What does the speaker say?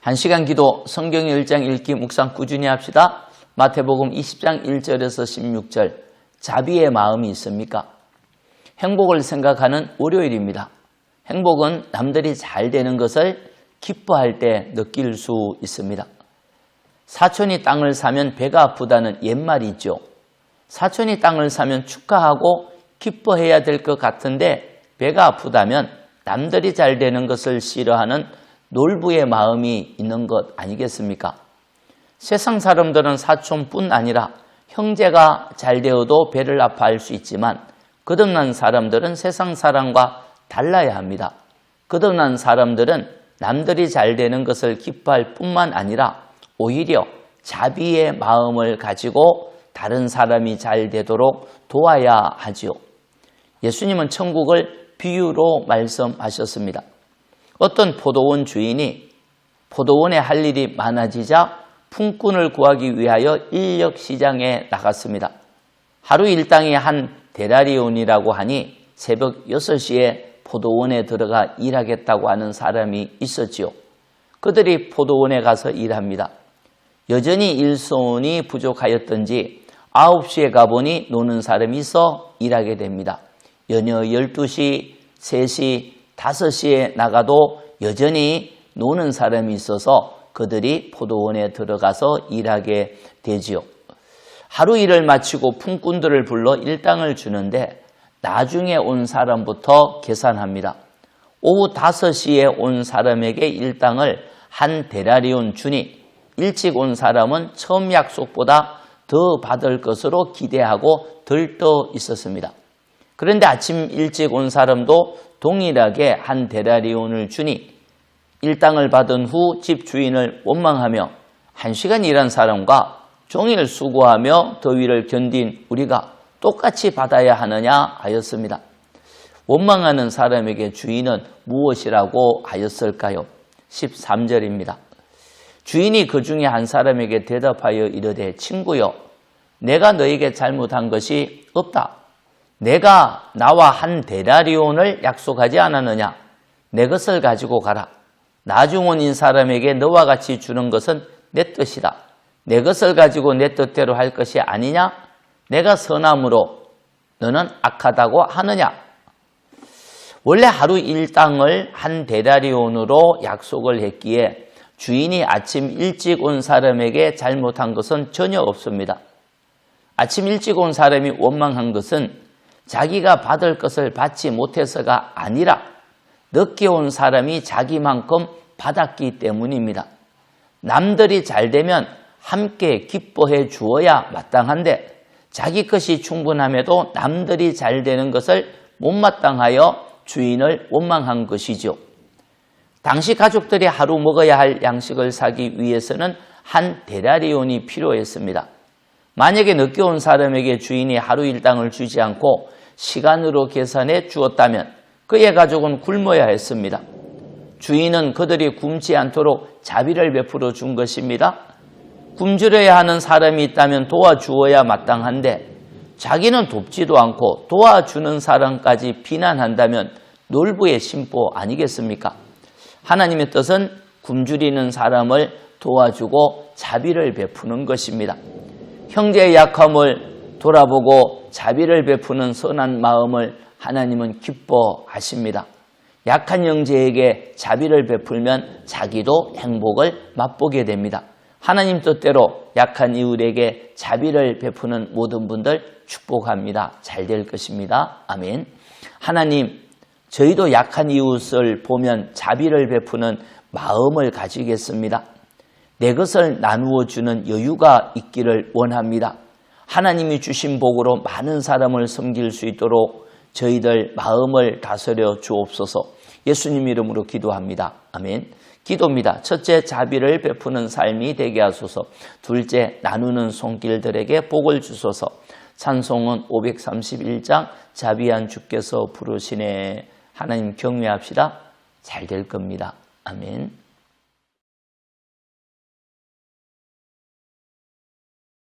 한 시간 기도 성경 1장 읽기 묵상 꾸준히 합시다. 마태복음 20장 1절에서 16절 자비의 마음이 있습니까? 행복을 생각하는 월요일입니다. 행복은 남들이 잘 되는 것을 기뻐할 때 느낄 수 있습니다. 사촌이 땅을 사면 배가 아프다는 옛말이 있죠. 사촌이 땅을 사면 축하하고 기뻐해야 될 것 같은데 배가 아프다면 남들이 잘 되는 것을 싫어하는 놀부의 마음이 있는 것 아니겠습니까? 세상 사람들은 사촌뿐 아니라 형제가 잘 되어도 배를 아파할 수 있지만 거듭난 사람들은 세상 사람과 달라야 합니다. 거듭난 사람들은 남들이 잘 되는 것을 기뻐할 뿐만 아니라 오히려 자비의 마음을 가지고 다른 사람이 잘 되도록 도와야 하지요. 예수님은 천국을 비유로 말씀하셨습니다. 어떤 포도원 주인이 포도원에 할 일이 많아지자 품꾼을 구하기 위하여 인력 시장에 나갔습니다. 하루 일당이 한 데라리온이라고 하니 새벽 6시에 포도원에 들어가 일하겠다고 하는 사람이 있었지요. 그들이 포도원에 가서 일합니다. 여전히 일손이 부족하였던지 9시에 가보니 노는 사람이 있어 일하게 됩니다. 연여 12시, 3시, 5시에 나가도 여전히 노는 사람이 있어서 그들이 포도원에 들어가서 일하게 되지요. 하루 일을 마치고 품꾼들을 불러 일당을 주는데 나중에 온 사람부터 계산합니다. 오후 5시에 온 사람에게 일당을 한 데라리온 주니 일찍 온 사람은 처음 약속보다 더 받을 것으로 기대하고 들떠 있었습니다. 그런데 아침 일찍 온 사람도 동일하게 한 데라리온을 주니 일당을 받은 후 집 주인을 원망하며 한 시간 일한 사람과 종일 수고하며 더위를 견딘 우리가 똑같이 받아야 하느냐 하였습니다. 원망하는 사람에게 주인은 무엇이라고 하였을까요? 13절입니다. 주인이 그 중에 한 사람에게 대답하여 이르되 친구여 내가 너에게 잘못한 것이 없다. 내가 나와 한 데라리온을 약속하지 않았느냐? 내 것을 가지고 가라. 나중 온인 사람에게 너와 같이 주는 것은 내 뜻이다. 내 것을 가지고 내 뜻대로 할 것이 아니냐? 내가 선함으로 너는 악하다고 하느냐? 원래 하루 일당을 한 데라리온으로 약속을 했기에 주인이 아침 일찍 온 사람에게 잘못한 것은 전혀 없습니다. 아침 일찍 온 사람이 원망한 것은 자기가 받을 것을 받지 못해서가 아니라 늦게 온 사람이 자기만큼 받았기 때문입니다. 남들이 잘 되면 함께 기뻐해 주어야 마땅한데 자기 것이 충분함에도 남들이 잘 되는 것을 못마땅하여 주인을 원망한 것이죠. 당시 가족들이 하루 먹어야 할 양식을 사기 위해서는 한 데라리온이 필요했습니다. 만약에 늦게 온 사람에게 주인이 하루 일당을 주지 않고 시간으로 계산해 주었다면 그의 가족은 굶어야 했습니다. 주인은 그들이 굶지 않도록 자비를 베풀어 준 것입니다. 굶주려야 하는 사람이 있다면 도와주어야 마땅한데 자기는 돕지도 않고 도와주는 사람까지 비난한다면 놀부의 심보 아니겠습니까? 하나님의 뜻은 굶주리는 사람을 도와주고 자비를 베푸는 것입니다. 형제의 약함을 돌아보고 자비를 베푸는 선한 마음을 하나님은 기뻐하십니다. 약한 형제에게 자비를 베풀면 자기도 행복을 맛보게 됩니다. 하나님 뜻대로 약한 이웃에게 자비를 베푸는 모든 분들 축복합니다. 잘 될 것입니다. 아멘. 하나님, 저희도 약한 이웃을 보면 자비를 베푸는 마음을 가지겠습니다. 내 것을 나누어 주는 여유가 있기를 원합니다. 하나님이 주신 복으로 많은 사람을 섬길 수 있도록 저희들 마음을 다스려 주옵소서 예수님 이름으로 기도합니다. 아멘. 기도입니다. 첫째, 자비를 베푸는 삶이 되게 하소서. 둘째, 나누는 손길들에게 복을 주소서. 찬송은 531장 자비한 주께서 부르시네. 하나님 경외합시다. 잘 될 겁니다. 아멘.